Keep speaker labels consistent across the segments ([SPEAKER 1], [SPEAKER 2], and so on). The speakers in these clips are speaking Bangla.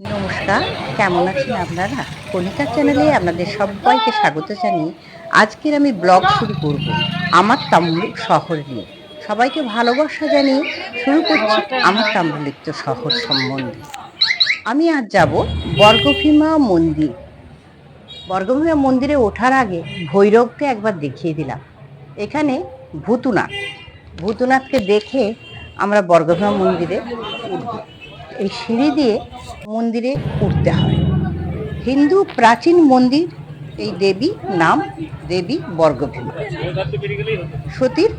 [SPEAKER 1] নমস্কার, কেমন আছেন আপনারা? কণিকা চ্যানেলে আপনাদের সবাইকে স্বাগত জানিয়ে আজকের আমি ব্লগ শুরু করব আমার তাম্রলিক শহর নিয়ে। সবাইকে ভালোবাসা জানিয়ে শুরু করছি আমার তাম্রলিপ্ত শহর সম্বন্ধে। আমি আজ যাব বর্গভীমা মন্দির। বর্গভীমা মন্দিরে ওঠার আগে ভৈরবকে একবার দেখিয়ে দিলাম। এখানে ভূতুনাথ। ভূতুনাথকে দেখে আমরা বর্গভীমা মন্দিরে উঠব। এই সিঁড়ি দিয়ে মন্দিরে উঠতে হয়। হিন্দু প্রাচীন মন্দির, এই দেবী নাম দেবী বর্গভীমা। সতীর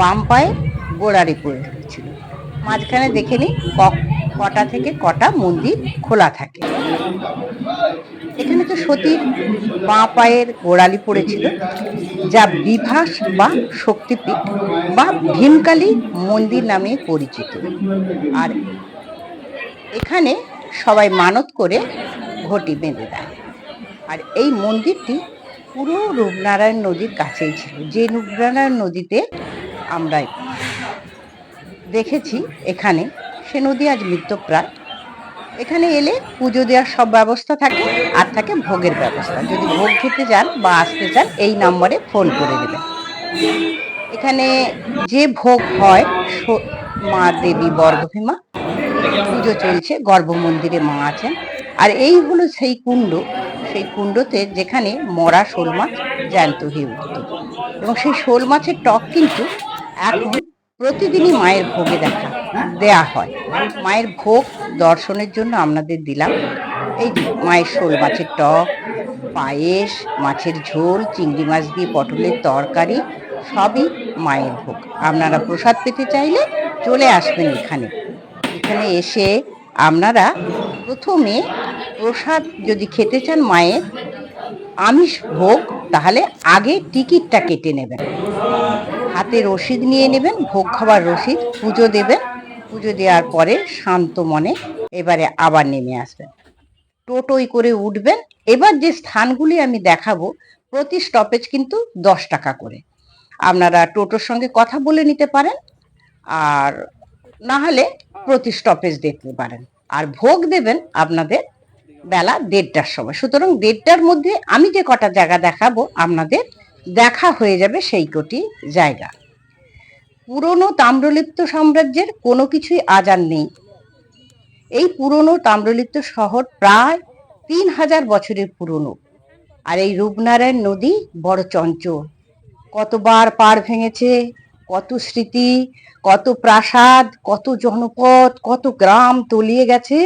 [SPEAKER 1] বাম পায়ে গোড়ারি পড়ে ছিল মাঝখানে দেখে নিই কটা থেকে কটা মন্দির খোলা থাকে। এখানে তো সতীর বাঁ পায়ের গোড়ালি পড়েছিল, যা বিভাস বা শক্তিপীঠ বা ভীমকালী মন্দির নামে পরিচিত। আর এখানে সবাই মানত করে ঘটি বেঁধে দেয়। আর এই মন্দিরটি পুরো রূপনারায়ণ নদীর কাছেই ছিল। যে রূপনারায়ণ নদীতে আমরা দেখেছি এখানে, সে নদী আজ মৃত্যুপ্রায়। এখানে এলে পুজো দেওয়ার সব ব্যবস্থা থাকে, আর থাকে ভোগের ব্যবস্থা। যদি ভোগ খেতে চান বা আসতে চান, এই নম্বরে ফোন করে দেবেন এখানে যে ভোগ হয় মা দেবী বর্গভীমা পুজো চলছে গর্ভ মন্দিরে মা আছেন। আর এই হলো সেই কুণ্ড, সেই কুণ্ডতে যেখানে মরা শোল মাছ জ্যান্ত হয়ে উঠত। এবং সেই শোল মাছের টক কিন্তু এখন প্রতিদিনই মায়ের ভোগে দেখা দেয়া হয়। মায়ের ভোগ দর্শনের জন্য আপনাদের দিলাম। এই মায়ের শোল মাছের টক, পায়েস, মাছের ঝোল, চিংড়ি মাছ দিয়ে পটলের তরকারি, সবই মায়ের ভোগ। আপনারা প্রসাদ পেতে চাইলে চলে আসবেন এখানে। এখানে এসে আপনারা প্রথমে প্রসাদ যদি খেতে চান মায়ের, আমিষ ভোগ, তাহলে আগে টিকিটটা কেটে নেবেন। হাতে রসিদ নিয়ে নেবেন, ভোগ খাবার রসিদ, পুজো দেবেন। পুজো দেওয়ার পরে শান্ত মনে এবারে আবার নেমে আসবেন। টোটোই করে উঠবেন। এবার যে স্থানগুলি আমি দেখাবো, প্রতি স্টপেজ কিন্তু দশ টাকা করে। আপনারা টোটোর সঙ্গে কথা বলে নিতে পারেন। আর না হলে প্রতি স্টপেজ দেখতে পারেন। আর ভোগ দেবেন আপনাদের বেলা দেড়টার সময়। সুতরাং দেড়টার মধ্যে আমি যে কটা জায়গা দেখাবো, আপনাদের দেখা হয়ে যাবে সেই কটি জায়গা। পুরনো তাম্রলিপ্ত সাম্রাজ্যের কোনো কিছুই আজ আর নেই। এই পুরনো তাম্রলিপ্ত শহর প্রায় তিন হাজার বছরের পুরনো। আর এই রূপনারায়ণ নদী বড় চঞ্চল। কতবার পাড় ভেঙেছে কত স্মৃতি, কত প্রাসাদ, কত জনপদ, কত গ্রাম তলিয়ে গেছে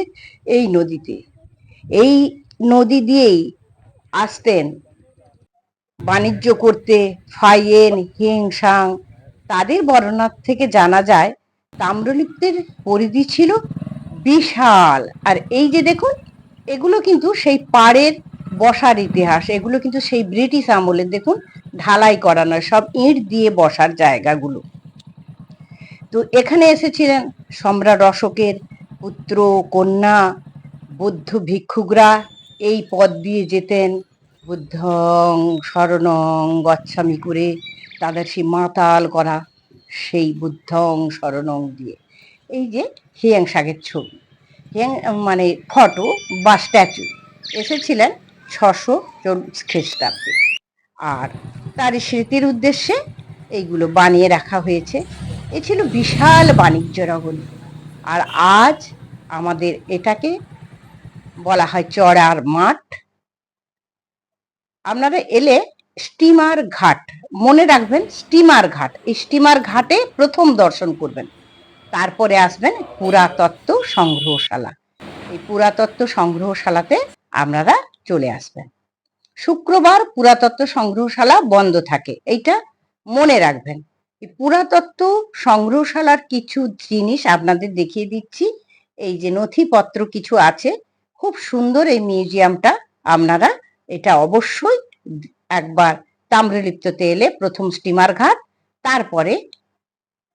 [SPEAKER 1] এই নদীতে। এই নদী দিয়েই আসতেন বাণিজ্য করতে, ফাইয়েন, হিংসাং। তাদের বর্ণনা থেকে জানা যায়, তাম্রলিপ্তের পরিধি ছিল বিশাল। আর এই যে দেখুন, এগুলো কিন্তু সেই পাড়ের বসার ইতিহাস, এগুলো কিন্তু সেই ব্রিটিশ আমলের, দেখুন, ঢালাই করা নয়, সব ইট দিয়ে বসার জায়গাগুলো। তো এখানে এসেছিলেন সম্রাট অশোকের পুত্র, কন্যা, বৌদ্ধ ভিক্ষুকরা। এই পথ দিয়ে যেতেন বুদ্ধং শরণং গচ্ছামি করে তাদের সেই মাতাল করা, সেই বুদ্ধং শরণং দিয়ে। এই যে হিয়াং শাকের ছবি, হিয়াং মানে ফটো বা স্ট্যাচু, এসেছিলেন ছশো খ্রিস্টাব্দে। আর তার স্মৃতির উদ্দেশ্যে এইগুলো বানিয়ে রাখা হয়েছে। এ ছিল বিশাল বাণিজ্য নগরী আর আজ আমাদের এটাকে বলা হয় চড়ার মাঠ। আপনারা এলে স্টিমার ঘাট, মনে রাখবেন স্টিমার ঘাট। এই স্টিমার ঘাটে প্রথম দর্শন করবেন। তারপরে আসবেন পুরাতত্ত্ব সংগ্রহশালা। এই পুরাতত্ত্ব সংগ্রহশালাতে আপনারা চলে আসবেন। শুক্রবার পুরাতত্ত্ব সংগ্রহশালা বন্ধ থাকে, এইটা মনে রাখবেন। পুরাতত্ত্ব সংগ্রহশালার কিছু জিনিস আপনাদের দেখিয়ে দিচ্ছি। এই যে নথিপত্র কিছু আছে, খুব সুন্দর এই মিউজিয়ামটা, আপনারা এটা অবশ্যই একবার তাম্রলিপ্ততে এলে প্রথম স্টিমার ঘাট, তারপরে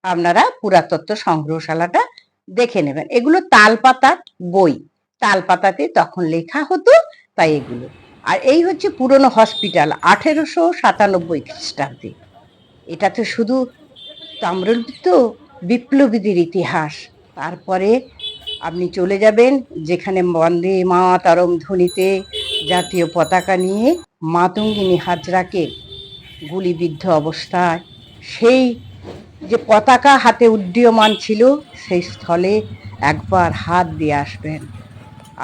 [SPEAKER 1] আপনারা পুরাতত্ত্ব সংগ্রহশালাটা দেখে নেবেন। এগুলো তালপাতার বই। তালপাতাতে তখন লেখা হতো তাই এগুলো। আর এই হচ্ছে পুরনো হসপিটাল, আঠেরোশো সাতানব্বই খ্রিস্টাব্দে। এটা তো শুধু তাম্রলিপ্ত বিপ্লবীদের ইতিহাস। তারপরে আপনি চলে যাবেন যেখানে বন্দে মাতারম ধ্বনিতে জাতীয় পতাকা নিয়ে মাতঙ্গিনী হাজরাকে গুলিবিদ্ধ অবস্থায়। সেই যে পতাকা হাতে উড্ডীয়মান ছিল, সেই স্থলে একবার হাত দিয়ে আসবেন।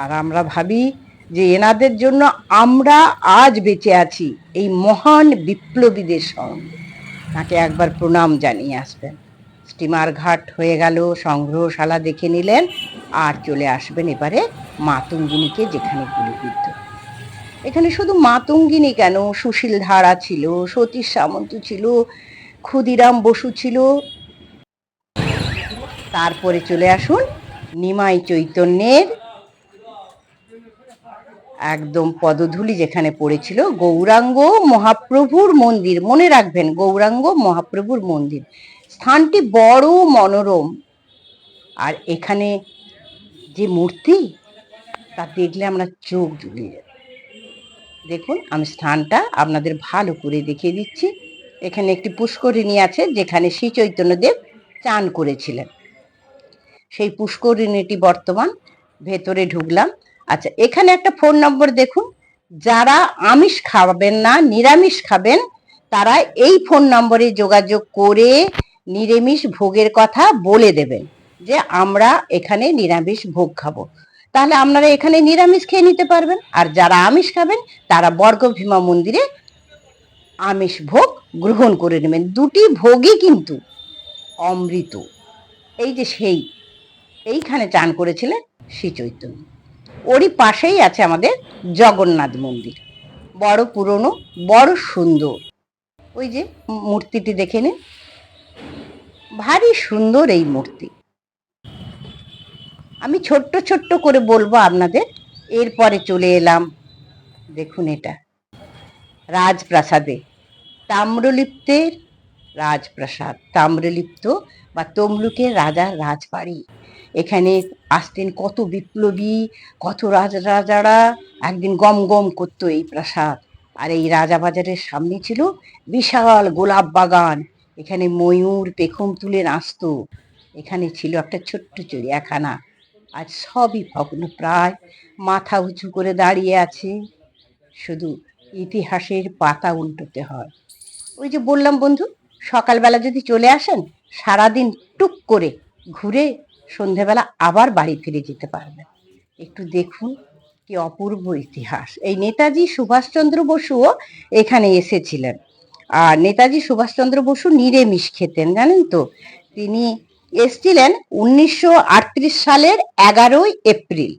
[SPEAKER 1] আর আমরা ভাবি যে এনাদের জন্য আমরা আজ বেঁচে আছি, এই মহান বিপ্লবীদের সঙ্গে। তাকে একবার প্রণাম জানিয়ে আসবেন। স্টিমার ঘাট হয়ে গেল, সংগ্রহশালা দেখে নিলেন, আর চলে আসবেন এবারে মাতঙ্গিনীকে যেখানে গুলিবিদ্ধ। এখানে শুধু মাতঙ্গিনী কেন? সুশীল ধারা ছিল, সতীশ সামন্ত ছিল, ক্ষুদিরাম বসু ছিল। তারপরে চলে আসুন নিমাই চৈতন্যের একদম পদধূলি যেখানে পড়েছিল, গৌরাঙ্গ মহাপ্রভুর মন্দির। মনে রাখবেন, গৌরাঙ্গ মহাপ্রভুর মন্দির। স্থানটি বড় মনোরম। আর এখানে যে মূর্তি, তা দেখলে আমরা চোখ জুড়িয়ে দেখুন, আমি স্থানটা আপনাদের ভালো করে দেখিয়ে দিচ্ছি। এখানে একটি পুষ্করিণী আছে, যেখানে শ্রী চৈতন্যদেব চান করেছিলেন। সেই পুষ্করিণীটি বর্তমান ভেতরে ঢুকলাম। আচ্ছা এখানে একটা ফোন নম্বর দেখুন। যারা আমিষ খাবেন না, নিরামিষ খাবেন, তারা এই ফোন নম্বরে যোগাযোগ করে নিরামিষ ভোগের কথা বলে দেবেন যে আমরা এখানে নিরামিষ ভোগ খাব। তাহলে আপনারা এখানে নিরামিষ খেয়ে নিতে পারবেন। আর যারা আমিষ খাবেন, তারা বর্গভীমা মন্দিরে আমিষ ভোগ গ্রহণ করে নেবেন। দুটি ভোগই কিন্তু অমৃত। এই যে সেই, এইখানে চান করেছিলেন শ্রী চৈতন্য। ওরই পাশেই আছে আমাদের জগন্নাথ মন্দির। বড় পুরনো, বড় সুন্দর। ওই যে মূর্তিটি দেখে নিন। ভারী সুন্দর এই মূর্তি। আমি ছোট্ট ছোট্ট করে বলব আপনাদের, এরপরে চলে এলাম। দেখুন এটা। রাজপ্রাসাদে। তাম্রলিপ্তের রাজপ্রাসাদ। তাম্রলিপ্ত বা তমলুকের রাজার রাজবাড়ি। এখানে আসতেন কত বিপ্লবী, কত রাজা রাজারা। একদিন গম গম করতো এই প্রাসাদ। আর এই রাজাবাজারের সামনে ছিল বিশাল গোলাপ বাগান। এখানে ময়ূর, পেখম তুলে নাচতো। এখানে ছিল একটা ছোট্ট চিড়িয়াখানা। আজ সবই ভগ্ন প্রায়। মাথা উঁচু করে দাঁড়িয়ে আছে। শুধু ইতিহাসের পাতা উল্টোতে হয়। ওই যে বললাম বন্ধু, সকালবেলা যদি চলে আসেন, সারাদিন টুক করে ঘুরে সন্ধেবেলা আবার বাড়ি ফিরে যেতে পারবেন একটু দেখুন কি অপূর্ব ইতিহাস। এই নেতাজি সুভাষচন্দ্র বসুও এখানে এসেছিলেন। আর নেতাজি সুভাষচন্দ্র বসু নিরামিষ খেতেন, জানেন তো? তিনি এসছিলেন উনিশশো আটত্রিশ সালের এগারোই এপ্রিল।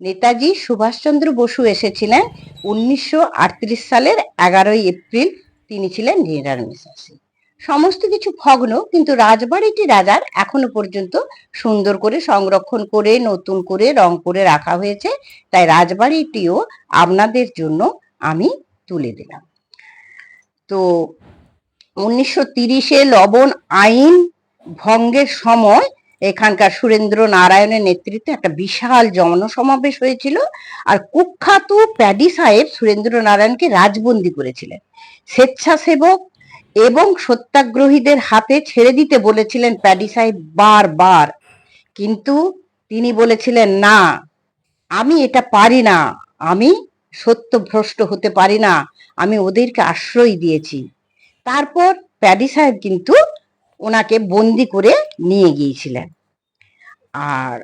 [SPEAKER 1] নেতাজি সুভাষচন্দ্র বসু এসেছিলেন উনিশশো আটত্রিশ সালের এগারোই এপ্রিল। তিনি ছিলেন নিরামিষাসী সমস্ত কিছু ভগ্ন, কিন্তু রাজবাড়িটি রাজার এখনও পর্যন্ত সুন্দর করে সংরক্ষণ করে, নতুন করে রং করে রাখা হয়েছে। তাই রাজবাড়িটিও আপনাদের জন্য আমি তুলে দিলাম। তো উনিশশো তিরিশে লবণ আইন ভঙ্গের সময় এখানকার সুরেন্দ্র নারায়ণের নেতৃত্বে একটা বিশাল জনসমাবেশ হয়েছিল আর কুখ্যাত প্যাডি সাহেব সুরেন্দ্র নারায়ণকে রাজবন্দি করেছিলেন। স্বেচ্ছাসেবক এবং সত্যাগ্রহীদের হাতে ছেড়ে দিতে বলেছিলেন প্যাডি সাহেব বারবার। কিন্তু তিনি বলেছিলেন, না, আমি এটা পারি না। আমি সত্যভ্রষ্ট হতে পারি না। আমি ওদেরকে আশ্রয় দিয়েছি। তারপর প্যাডি সাহেব কিন্তু ওনাকে বন্দি করে নিয়ে গিয়েছিলেন। আর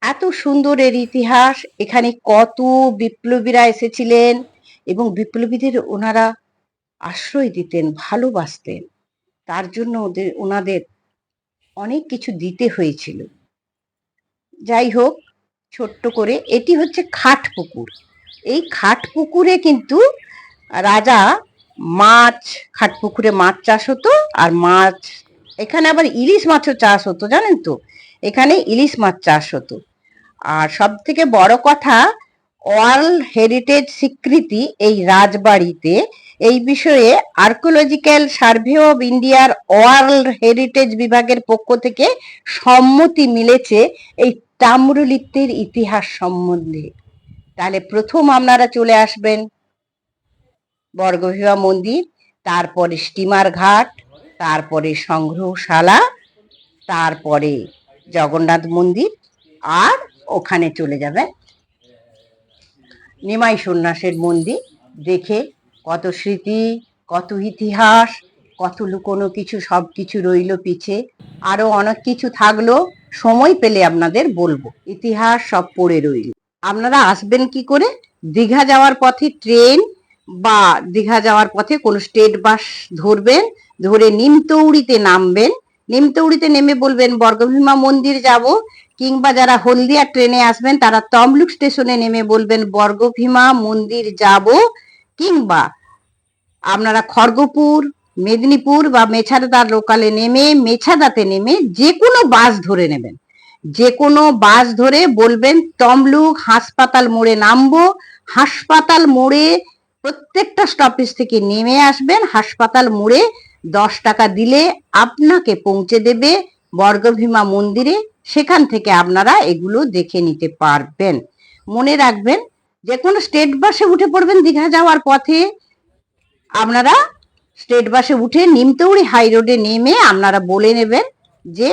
[SPEAKER 1] এত সুন্দর এর ইতিহাস, এখানে কত বিপ্লবীরা এসেছিলেন এবং বিপ্লবীদের ওনারা আশ্রয় দিতেন, ভালোবাসতেন। তার জন্য ওদের, ওনাদের অনেক কিছু দিতে হয়েছিল। যাই হোক, ছোট্ট করে, এটি হচ্ছে খাট পুকুর। এই খাট পুকুরে কিন্তু রাজা মাছ, খাট পুকুরে মাছ চাষ হতো, আর মাছ, এখানে আবার ইলিশ মাছও চাষ হতো, জানেন তো? এখানে ইলিশ মাছ চাষ হতো। আর সব থেকে বড় কথা, ওয়ার্ল্ড হেরিটেজ স্বীকৃতি এই রাজবাড়িতে এই বিষয়ে আর্কোলজিক্যাল সার্ভে অব ইন্ডিয়ার ওয়ার্ল্ড হেরিটেজ বিভাগের পক্ষ থেকে সম্মতি মিলেছে এই তাম্রলিপ্তের ইতিহাস সম্বন্ধে। তাহলে প্রথম আপনারা চলে আসবেন বর্গভীমা মন্দির, তারপরে স্টিমার ঘাট, তারপরে সংগ্রহশালা, তারপরে জগন্নাথ মন্দির আর ওখানে চলে যাবেন। নিমাই সন্ন্যাসের মন্দির দেখে কত স্মৃতি, কত ইতিহাস, কত লুকোনো কিছু, সব কিছু রইল পিছে। আরও অনেক কিছু থাকল, সময় পেলে আপনাদের বলব। ইতিহাস সব পড়ে রইল। আপনারা আসবেন কি করে? দীঘা যাওয়ার পথে ট্রেন বা দীঘা যাওয়ার পথে কোনো স্টেট বাস ধরবেন, ধরে নিমতৌড়িতে নামবেন। নিমতৌড়িতে নেমে বলবেন, বর্গভীমা মন্দির যাব। কিংবা যারা হলদিয়া ট্রেনে আসবেন, তারা তমলুক স্টেশনে নেমে বলবেন, বর্গভীমা মন্দির যাব। কিংবা আপনারা খড়গপুর, মেদিনীপুর বা মেছাদার লোকালে নেমে, মেছাদাতে নেমে যে কোনো বাস ধরে নেবেন। যে কোনো বাস ধরে বলবেন, তমলুক হাসপাতাল মোড়ে নামবো। হাসপাতাল মোড়ে প্রত্যেকটা স্টপেজ থেকে নেমে আসবেন। হাসপাতাল মোড়ে দশ টাকা দিলে আপনাকে পৌঁছে দেবে বর্গভীমা মন্দিরে। সেখান থেকে আপনারা এগুলো দেখে নিতে পারবেন। মনে রাখবেন যে কোনো স্টেট বাসে উঠে পড়বেন, দীঘা যাওয়ার পথে। আপনারা স্টেট বাসে উঠে নিমতৌড়ি হাই রোডে নেমে আপনারা বলে নেবেন যে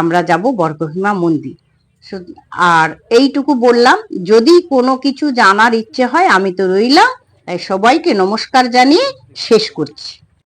[SPEAKER 1] আমরা যাব বর্গভীমা মন্দির। আর এইটুকু বললাম, যদি কোনো কিছু জানার ইচ্ছে হয়, আমি তো রইলাম। তাই সবাইকে নমস্কার জানিয়ে শেষ করছি।